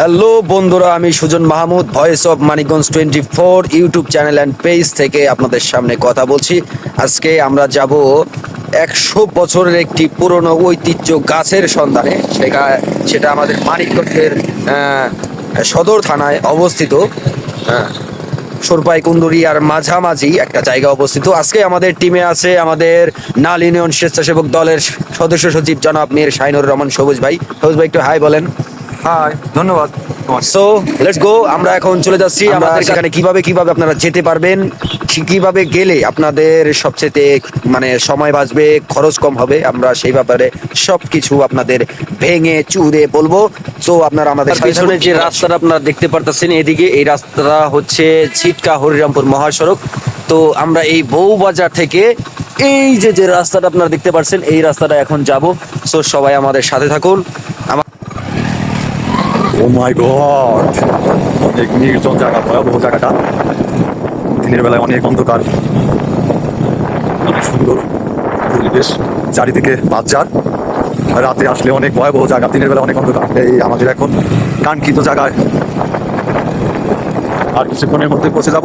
Hello বন্ধুরা, আমি Sujan Mahmud voice of Manikganj twenty four YouTube channel and page থেকে আপনাদের সামনে কথা বলছি। আজকে আমরা যাব একশো বছরের একটি পুরনো ঐতিহ্য গাছের সন্ধানে, সেটা সেটা আমাদের মানিকগঞ্জের সদর থানায় অবস্থিত। হ্যাঁ সরপাই কুন্দুরিয়ার মাঝামাঝি একটা জায়গা অবস্থিত। আজকে আমাদের টিমে আছে আমাদের নাল ইউনিয়ন স্বেচ্ছাসেবক দলের সদস্য সচিব জনাব মীর শাহিনুর রহমান সবুজ ভাই। সবুজ ভাই, একটু হাই বলেন। হাই ধন্যবাদ। সো লেটস গো আমরা এখন চলে যাচ্ছি আমাদের সেখানে কীভাবে কীভাবে আপনারা যেতে পারবেন কীভাবে গেলে আপনাদের সবচেয়ে মানে সময় বাঁচবে খরচ কম হবে আমরা সেই ব্যাপারে সবকিছু আপনাদের ভেঙে চুরে বলব। সো আপনারা আমাদের পিছনে যে রাস্তাটা আপনারা দেখতে পারতেছেন এদিকে এই রাস্তাটা হচ্ছে ছিটকা হরিরামপুর মহাসড়ক। তো আমরা এই বউবাজার থেকে এই যে যে রাস্তাটা আপনারা দেখতে পাচ্ছেন এই রাস্তাটা এখন যাব। সো সবাই আমাদের সাথে থাকুন। ও মাই গড অনেক নির্জন জায়গা, ভয়াবহ জায়গাটা। দিনের বেলায় অনেক অন্ধকার। অনেক সুন্দর পরিবেশ, চারিদিকে বাজার রাতে আসলে অনেক ভয়াবহ জায়গা, দিনের বেলা অনেক অন্ধকার। এই আমাদের এখন কাঙ্ক্ষিত জায়গায়। আর কিছুক্ষণের মধ্যে পৌঁছে যাব।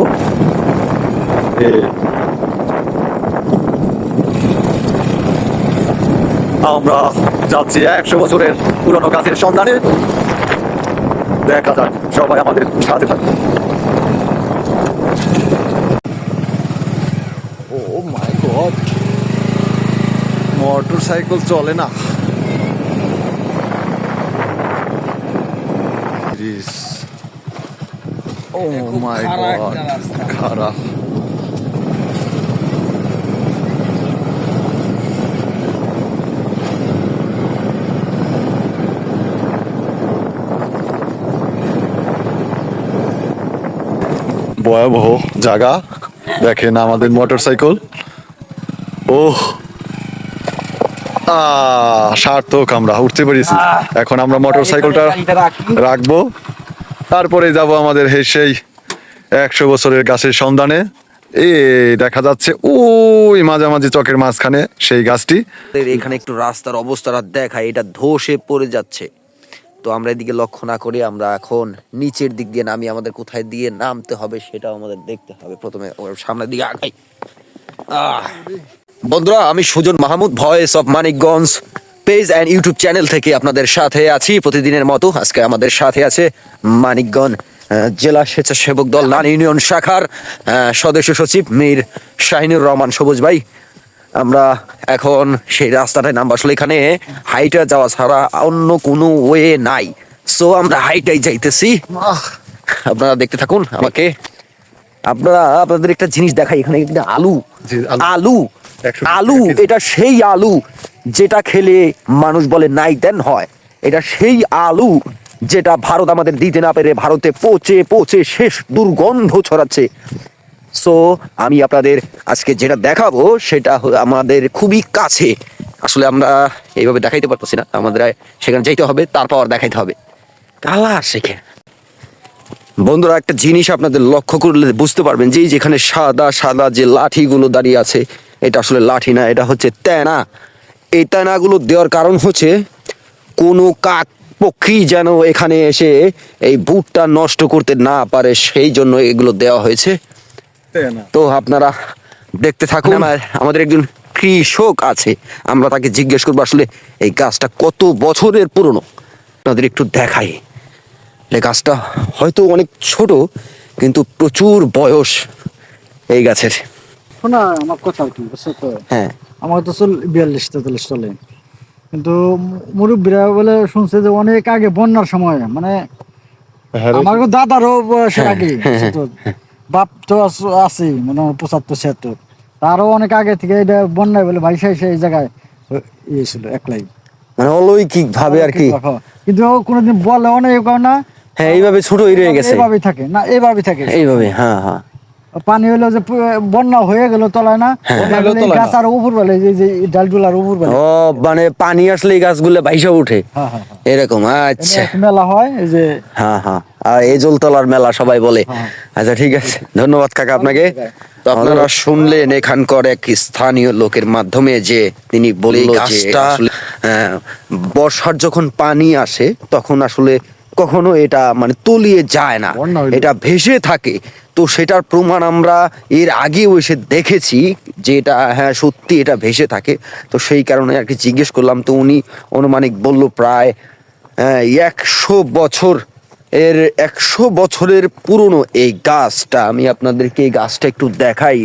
আমরা যাচ্ছি একশো বছরের পুরনো গাছের সন্ধানে। দেখা যাক সবাই আমাদের সাথে থাকবে oh my god. Motor cycle চলে না। ও মাই গড খারাপ। ভয়াবহ জায়গা। দেখেন আমাদের মোটর সাইকেল ও সার্থক আমরা, উঠতে পেরেছি। এখন আমরা মোটর সাইকেলটা রাখব। তারপরে যাব আমাদের সেই একশো বছরের গাছের সন্ধানে। এই দেখা যাচ্ছে, ওই মাঝামাঝি চকের মাঝখানে সেই গাছটি। এখানে একটু রাস্তার অবস্থাটা দেখায় এটা ধসে পড়ে যাচ্ছে। তো আমরা এদিকে লক্ষ্য না করে আমরা এখন নিচের দিক দিয়ে নামি আমাদের কোথায় দিয়ে নামতে হবে সেটাও আমাদের দেখতে হবে। প্রথমে ওর সামনের দিকে আগাই। বন্ধুরা, আমি Sujan Mahmud voice of Manikganj page and YouTube channel থেকে আপনাদের সাথে আছি প্রতিদিনের মতো। আজকে আমাদের সাথে আছে মানিকগঞ্জ জেলা স্বেচ্ছাসেবক দল, নান ইউনিয়ন শাখার সদস্য সচিব মীর শাহিনুর রহমান সবুজ ভাই। আমরা এখন সেই রাস্তাটায় নামবো। আসলে এখানে হাইটা যাওয়া ছাড়া অন্য কোনো ওয়ে নাই। সো আমরা হাইটাই যাইতেছি। আপনারা দেখতে থাকুন আমাকে। আপনারা আপনাদের একটা জিনিস দেখাই। এখানে একটা আলু। আলু। আলু। এটা সেই আলু যেটা খেলে মানুষ বলে নাই দেন হয়। এটা সেই আলু যেটা ভারত আমাদের দিতে না পেরে ভারতে পচে পচে শেষ দুর্গন্ধ ছড়াচ্ছে। সো আমি আপনাদের আজকে যেটা দেখাবো, সেটা আমাদের খুবই কাছে। আসলে আমরা এইভাবে দেখাইতে পারতেছি না। আমাদের সেখানে যাইতে হবে, তারপর দেখাইতে হবে। কালা শেখে বন্ধুরা, একটা জিনিস আপনাদের লক্ষ্য করলে বুঝতে পারবেন যে যেখানে সাদা সাদা যে লাঠিগুলো দাঁড়িয়ে আছে, এটা আসলে লাঠি না, এটা হচ্ছে তেনা। এই তেনাগুলো দেওয়ার কারণ হচ্ছে, কোনো কাক পক্ষী যেন এখানে এসে এই বুটটা নষ্ট করতে না পারে, সেই জন্য এগুলো দেওয়া হয়েছে। তো আপনারা দেখতে থাকুন। আমার- আমাদের একজন কৃষক আছে। আমরা তাকে জিজ্ঞেস করব আসলে এই গাছটা কত বছরের পুরনো? আপনাদের একটু দেখাই। এই গাছটা হয়তো অনেক ছোট কিন্তু প্রচুর বয়স এই গাছের। শোনা আমার কথা কি বুঝছ তো? হ্যাঁ। আমার তো চল বিয়াল্লিশ তেতাল্লিশ চলে। কিন্তু মুরব্বীরা বলে শুনছে যে অনেক আগে বন্যার সময় মানে আমার দাদারও বয়সের হ্যাঁ, আগে হ্যাঁ? বাপ তো আছে মানে পঁচাত্তর ছিয়াত্তর। তারও অনেক আগে থেকে এটা বন্যায় বলে ভাই সাই সেই জায়গায় ইয়ে ছিল একলাই। মানে অলৌকিক ভাবে আর কি। কিন্তু ও কোনোদিন বলে অনেক না। হ্যাঁ এইভাবে ছোট রয়ে গেছে। এইভাবেই থাকে না এইভাবেই থাকে। এইভাবে হ্যাঁ হ্যাঁ। পানি হলো যে বন্যা হয়ে গেল তলায় না। বলে এই গাছ আর উপর বেলে যে যে ডালডুলার উপর বেলে ও মানে পানি আসলে এই গাছগুলো ভাইসা উঠে। হ্যাঁ হ্যাঁ হ্যাঁ। এরকম আচ্ছা। মেলা হয় এই যে হ্যাঁ হ্যাঁ। আর এজলতলার মেলা সবাই বলে। আচ্ছা ঠিক আছে। ধন্যবাদ কাকা আপনাকে। তো আপনারা শুনলেন এখানকার এক স্থানীয় লোকের মাধ্যমে যে তিনি বলল যে গাছটা বর্ষার যখন পানি আসে তখন আসলে কখনো এটা মানে তলিয়ে যায় না। এটা ভেসে থাকে। তো সেটার প্রমাণ আমরা এর আগেও এসে দেখেছি যে এটা হ্যাঁ সত্যি এটা ভেসে থাকে। তো সেই কারণে আর কি জিজ্ঞেস করলাম তো উনি অনুমানিক বলল প্রায় আহ, একশো বছর এর একশো বছরের পুরনো এই গাছটা। আমি আপনাদেরকে এই গাছটা একটু দেখাই।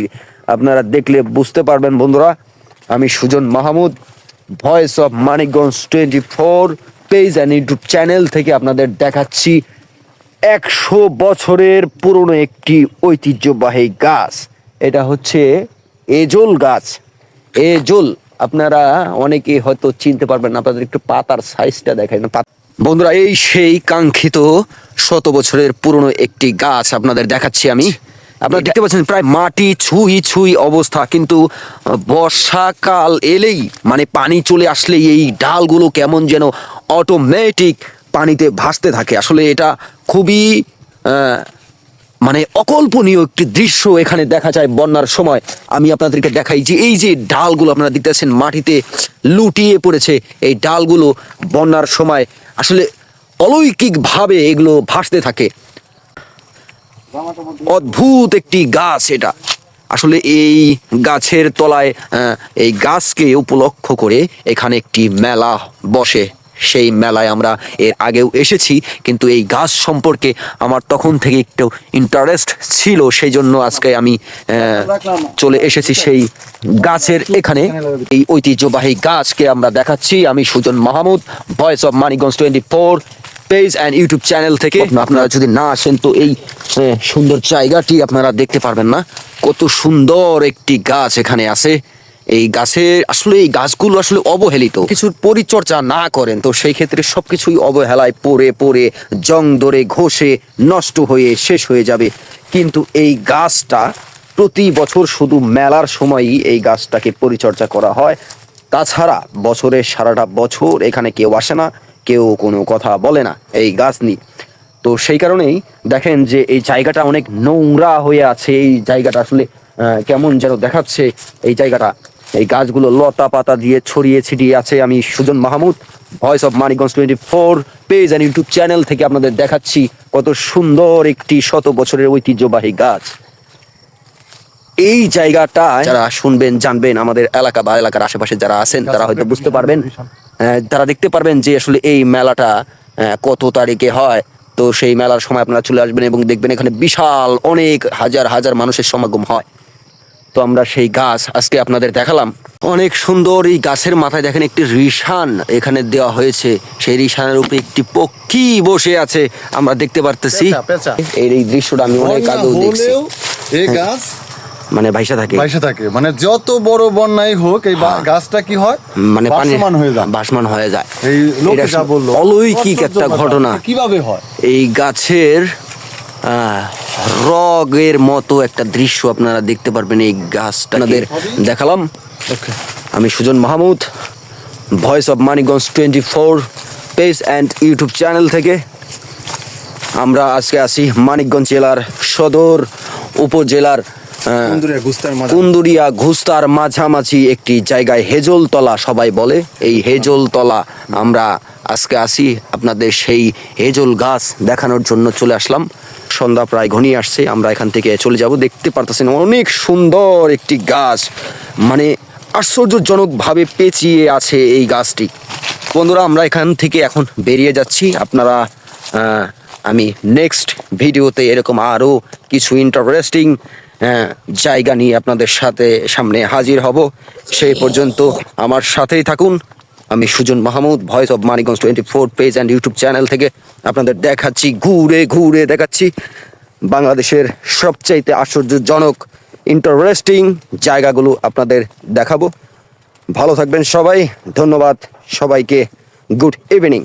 আপনারা দেখলে বুঝতে পারবেন বন্ধুরা। আমি Sujan Mahmud voice of Manikganj twenty four page and YouTube channel থেকে আপনাদের দেখাচ্ছি একশো বছরের পুরনো একটি ঐতিহ্যবাহী গাছ। এটা হচ্ছে এজল গাছ। এজল, আপনারা অনেকে হয়তো চিনতে পারবেন না, আপনাদের একটু পাতার সাইজটা দেখাই না। বন্ধুরা, এই সেই কাঙ্ক্ষিত শত বছরের পুরনো একটি গাছ আপনাদের দেখাচ্ছি আমি। আপনারা দেখতে পাচ্ছেন প্রায় মাটি ছুঁই ছুঁই অবস্থা, কিন্তু বর্ষাকাল এলেই মানে পানি চলে আসলেই এই ডালগুলো কেমন যেন অটোমেটিক পানিতে ভাসতে থাকে। আসলে এটা খুবই মানে অকল্পনীয় একটি দৃশ্য এখানে দেখা যায় বন্যার সময়। আমি আপনাদেরকে দেখাই যে এই যে ডালগুলো আপনারা দেখতেছেন মাটিতে লুটিয়ে পড়েছে এই ডালগুলো বন্যার সময়। আসলে অলৌকিকভাবে এগুলো ভাসতে থাকে। অদ্ভুত একটি গাছ এটা। আসলে এই গাছের তলায় এই গাছকে উপলক্ষ করে এখানে একটি মেলা বসে। সেই মেলায় আমরা এর আগেও এসেছি, কিন্তু এই গাছ সম্পর্কে আমার তখন থেকে একটু ইন্টারেস্ট ছিল সেই জন্য আজকে আমি চলে এসেছি সেই গাছের এখানে। এই ঐতিহ্যবাহী গাছকে আমরা দেখাচ্ছি। আমি Sujan Mahmud voice of Manikganj twenty four page and YouTube channel থেকে আপনারা যদি না আসেন তো এই সুন্দর জায়গাটি আপনারা দেখতে পারবেন না। কত সুন্দর একটি গাছ এখানে আছে। এই গাছের আসলে এই গাছগুলো আসলে অবহেলিত। কিছুর পরিচর্যা না করেন তো সেই ক্ষেত্রে সবকিছুই অবহেলায় পড়ে পড়ে জং ধরে ঘষে নষ্ট হয়ে শেষ হয়ে যাবে। কিন্তু এই গাছটা প্রতি বছর শুধু মেলার সময়ই এই গাছটাকে পরিচর্যা করা হয়। তাছাড়া বছরের সারাটা বছর এখানে কেউ আসে না। কেউ কোনো কথা বলে না এই গাছ নিয়ে। তো সেই কারণেই দেখেন যে এই জায়গাটা অনেক নোংরা হয়ে আছে। এই জায়গাটা আসলে কেমন যেন দেখাচ্ছে। এই জায়গাটা, এই গাছগুলো লতা পাতা দিয়ে ছড়িয়ে ছিটিয়ে আছে। আমি Sujan Mahmud voice of Manikganj twenty four page and YouTube channel থেকে আপনাদের দেখাচ্ছি কত সুন্দর একটি শত বছরের ঐতিহ্যবাহী গাছ। এই জায়গাটা যারা শুনবেন, জানবেন, আমাদের এলাকা বা এলাকার আশেপাশে যারা আছেন, তারা হয়তো বুঝতে পারবেন তারা দেখতে পারবেন যে আসলে এই মেলাটা কত তারিখে হয়। তো সেই মেলার সময় আপনারা চলে আসবেন এবং দেখবেন এখানে বিশাল অনেক হাজার হাজার মানুষের সমাগম হয়। তো আমরা সেই গাছ আজকে আপনাদের দেখালাম। অনেক সুন্দর এই গাছের মাথায় দেখেন একটি রিশান এখানে দেওয়া হয়েছে। সেই রিশানের উপরে একটি পক্ষী বসে আছে। আমরা দেখতে পারতেছি। এই এই দৃশ্যটা আমি অনেক আগেও দেখছি। এই গাছ মানে ভাইসা থাকে। বাইসে থাকে। মানে যত বড় বন্যাই হোক এই গাছটা কি হয়? মানে হয়ে যায়। হয়ে যায়। এই লোকে যা বলল অলৌকিক একটা ঘটনা। কীভাবে হয়? এই গাছের রগের মতো একটা দৃশ্য আপনারা দেখতে পারবেন এই গাছটা আপনাদের দেখালাম। আমি Sujan Mahmud voice of Manikganj twenty four page and YouTube channel থেকে। আমরা আজকে আসি মানিকগঞ্জ জেলার সদর উপজেলার কুন্দুরিয়া কুন্দুরিয়া ঘুস্তার মাঝামাঝি একটি জায়গায় হেজলতলা সবাই বলে। এই হেজলতলা আমরা আজকে আসি আপনাদের সেই হেজল গাছ দেখানোর জন্য চলে আসলাম। সন্ধ্যা প্রায় ঘনিয়ে আসছে আমরা এখান থেকে চলে যাব। দেখতে পারতেছেন অনেক সুন্দর একটি গাছ। মানে আশ্চর্যজনকভাবে পেঁচিয়ে আছে এই গাছটি। বন্ধুরা আমরা এখান থেকে এখন বেরিয়ে যাচ্ছি। আপনারা আমি নেক্সট ভিডিওতে এরকম আরও কিছু ইন্টারেস্টিং জায়গা নিয়ে আপনাদের সাথে সামনে হাজির হব। সেই পর্যন্ত আমার সাথেই থাকুন। আমি Sujan Mahmud voice of Manikganj twenty four page and YouTube channel থেকে আপনাদের দেখাচ্ছি, ঘুরে ঘুরে দেখাচ্ছি বাংলাদেশের সবচাইতে আশ্চর্যজনক ইন্টারেস্টিং জায়গাগুলো আপনাদের দেখাবো। ভালো থাকবেন সবাই। ধন্যবাদ সবাইকে। Good evening